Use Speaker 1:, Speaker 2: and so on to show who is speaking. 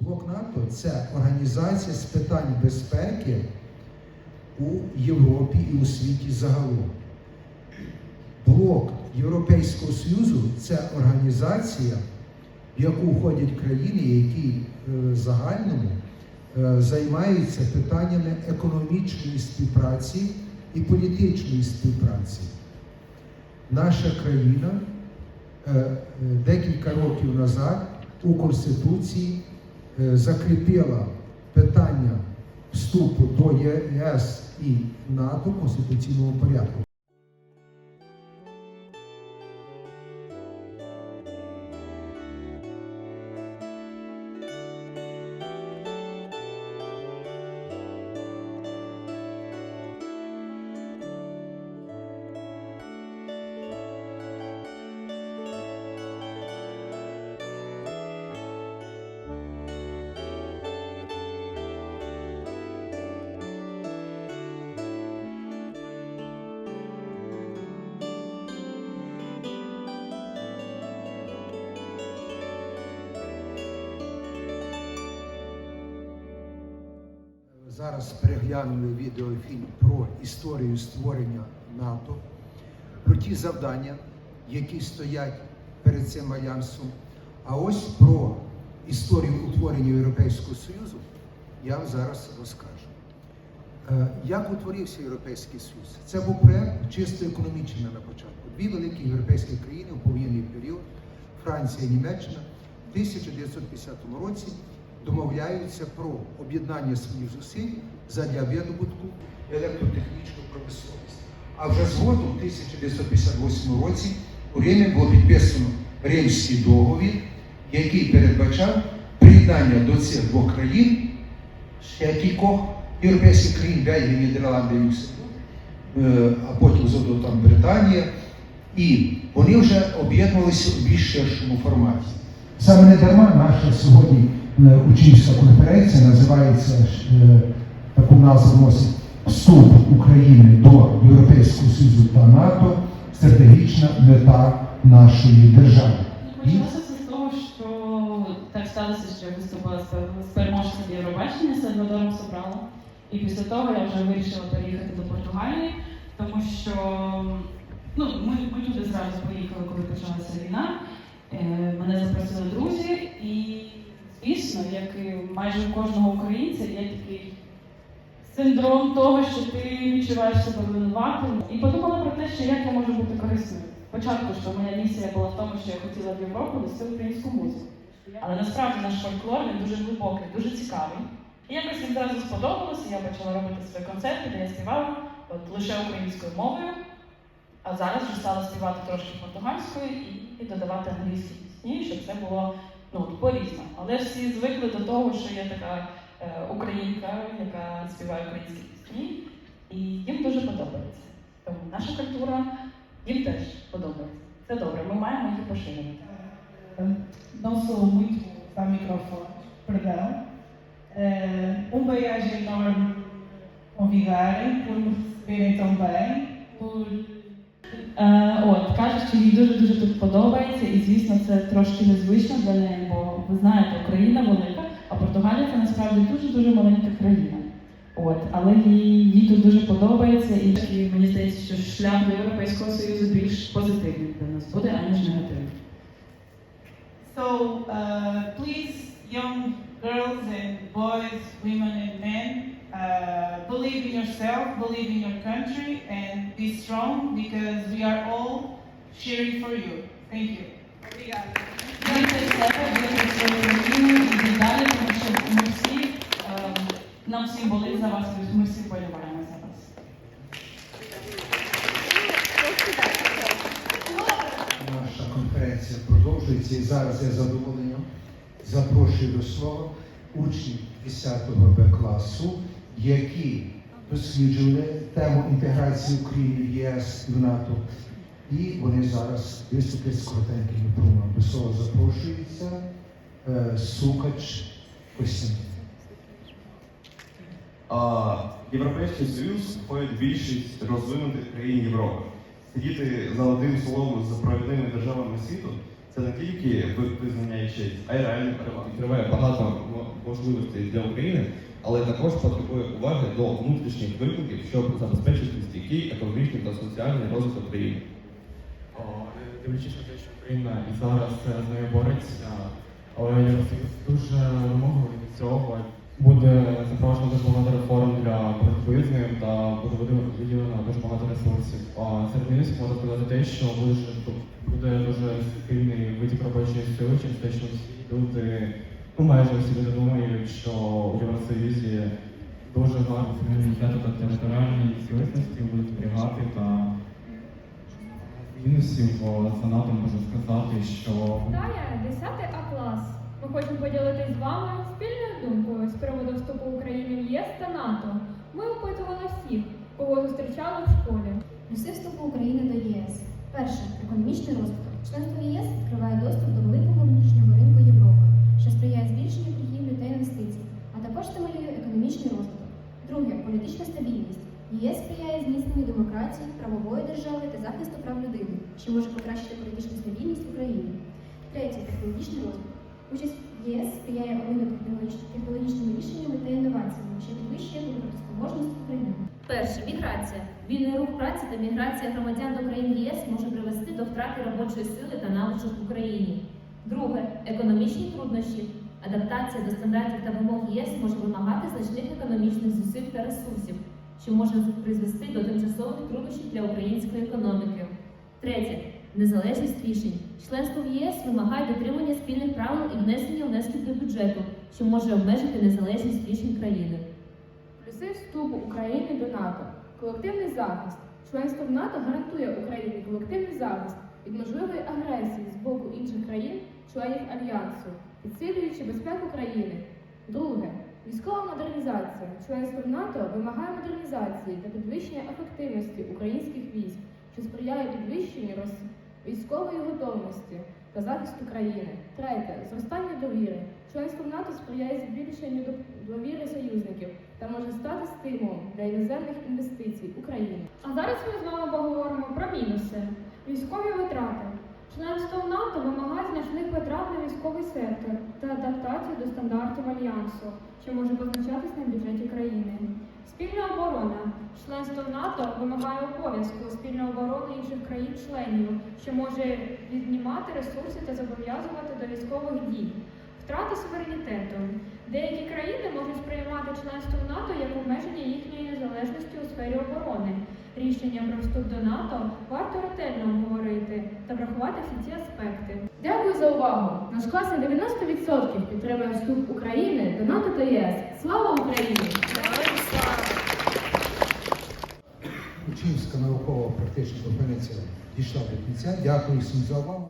Speaker 1: Блок НАТО це організація з питань безпеки у Європі і у світі загалом. Блок Європейського Союзу це організація, в яку входять країни, які е, загальному е, займаються питаннями економічної співпраці і політичної співпраці. Наша країна е, декілька років назад у Конституції закріпила питання вступу до ЄС і НАТО в конституційному порядку. Зараз переглянули відеофільм про історію створення НАТО, про ті завдання, які стоять перед цим альянсом. А ось про історію утворення Європейського Союзу я вам зараз розкажу. Е, Як утворився Європейський Союз? Це був проект чисто економічний на початку. Дві великі європейські країни у повоєнний період, Франція і Німеччина, в 1950 році домовляються про об'єднання своїх зусиль задля видобутку електротехнічної промисловості. А вже згодом, в 1958 році, у Римі було підписано Римський договір, який передбачав приєднання до цих двох країн ще кількох європейських країн, Бельгія, Нідерланди Люксембург, е, а потім згодом там Британія. І вони вже об'єднувалися у більш ширшому форматі. Саме не дарма наша сьогодні учнівська конференція називається е, таку назву носить Вступ України до Європейського Союзу та НАТО стратегічна мета нашої держави. І
Speaker 2: так сталося, що я виступила з переможцем Євробачення з Сальвадором Собрало. І після того я вже вирішила переїхати до Португалії, тому що ну, ми, ми туди зразу поїхали, коли почалася війна. Е, Мене запросили друзі, і звісно, як і майже кожного українця, є такий синдром того, що ти відчуваєш себе винуватим. І подумала про те, що як я можу бути корисною. Спочатку, що моя місія була в тому, що я хотіла в Європу нести українську музику. Але насправді наш фольклор він дуже глибокий, дуже цікавий. І якось він зразу сподобалося, я почала робити свої концерти, де я співала от, лише українською мовою. А зараз вже стала співати трошки португальською і, і додавати англійські пісні, щоб це було ну, по-різному. Але всі звикли до того, що я така е, українка, яка співає українські пісні, і їм дуже подобається. Тому наша культура їм теж подобається. Це добре, ми маємо її поширювати.
Speaker 3: Não sou muito para microfone, Um beijo enorme convidarem, por me receberem tão bem, por
Speaker 2: от, кажуть, що їй дуже-дуже тут подобається, і звісно, це трошки незвично для неї, бо ви знаєте, Україна велика, а Португалія це насправді дуже-дуже маленька країна. От, але їй, їй тут дуже подобається, і, і мені здається, що шлях до Європейського Союзу більш позитивний для нас буде, аніж негативний.
Speaker 3: So, uh, please, young girls and boys, women and men, uh, believe in yourself, believe in your country, and be strong because we are all cheering for you. Thank you.
Speaker 2: Нам всім болить за вас, ми всі боліваємо за вас.
Speaker 1: наша конференція продовжується і зараз я задоволенням запрошую до слова учнів 10 Б класу, які досліджували тему інтеграції України в ЄС і в НАТО. І вони зараз виступлять з коротенькими промовами. До слова запрошується е, Сукач Костянтин.
Speaker 4: Європейський Союз входить більшість розвинутих країн Європи. Сидіти за одним столом з провідними державами світу Це не тільки визнання і честь, а й реальний переваг.
Speaker 5: відкриває багато можливостей для України, але також потребує уваги до внутрішніх викликів, щоб забезпечити стійкий економічний та соціальний розвиток країни.
Speaker 6: Дивлячись на те, що Україна і зараз з нею бореться, але Євросоюз дуже вимогливий від цього. Буде запроваджено дуже багато реформ для боротьби з ним та буде виділено- дуже багато ресурсів. А серед мінусів можна сказати те, що буде, буде дуже сильний витік робочої сили через те, що всі люди, ну майже всі люди думають, що у Євросоюзі дуже гарно суверенітету та територіальної цілісності будуть зберігати та мінусів за НАТО можу сказати, що
Speaker 7: Вітає 10 А клас. Ми хочемо поділитись з вами спільною думкою з приводу вступу України в ЄС та НАТО. Ми опитували всіх, кого зустрічали в школі.
Speaker 8: Плюси вступу України до ЄС. Перше економічний розвиток. Членство в ЄС відкриває доступ до великого ЄС сприяє зміцненню демократії, правової держави та захисту прав людини, що може покращити політичну стабільність в Україні. Третє технологічний розвиток. Участь ЄС сприяє обміну технологічними рішеннями та інноваціями, що підвищує конкурентоспроможність України.
Speaker 9: Перше міграція. Вільний рух праці та міграція громадян до країн ЄС може привести до втрати робочої сили та навичок в Україні. Друге економічні труднощі. Адаптація до стандартів та вимог ЄС може вимагати значних економічних зусиль та ресурсів, що може призвести до тимчасових труднощів для української економіки. Третє незалежність рішень. Членство в ЄС вимагає дотримання спільних правил і внесення внесків до бюджету, що може обмежити незалежність рішень країни.
Speaker 7: Плюси вступу України до НАТО. Колективний захист. Членство в НАТО гарантує Україні колективний захист від можливої агресії з боку інших країн, членів альянсу, підсилюючи безпеку країни. Друге військова модернізація. Членство в НАТО вимагає модернізації та підвищення ефективності українських військ, що сприяє підвищенню роз... військової готовності та захисту країни. Третє зростання довіри. Членство в НАТО сприяє збільшенню довіри союзників та може стати стимулом для іноземних інвестицій в Україні. А зараз ми з вами поговоримо про мінуси. Військові витрати. Членство в НАТО вимагає значних витрат на військовий сектор та до стандартів альянсу, що може позначатись на бюджеті країни. Спільна оборона. Членство в НАТО вимагає обов'язку спільної оборони інших країн-членів, що може віднімати ресурси та зобов'язувати до військових дій. Втрата суверенітету. Деякі країни можуть сприймати членство в НАТО як обмеження їхньої незалежності у сфері оборони. Рішення про вступ до НАТО варто ретельно обговорити та врахувати всі ці аспекти. Дякую за увагу! Наш клас на 90% підтримує вступ України до НАТО та ЄС. Слава Україні!
Speaker 1: Учнівська наукова практична конференція дійшла до кінця. Дякую всім за увагу.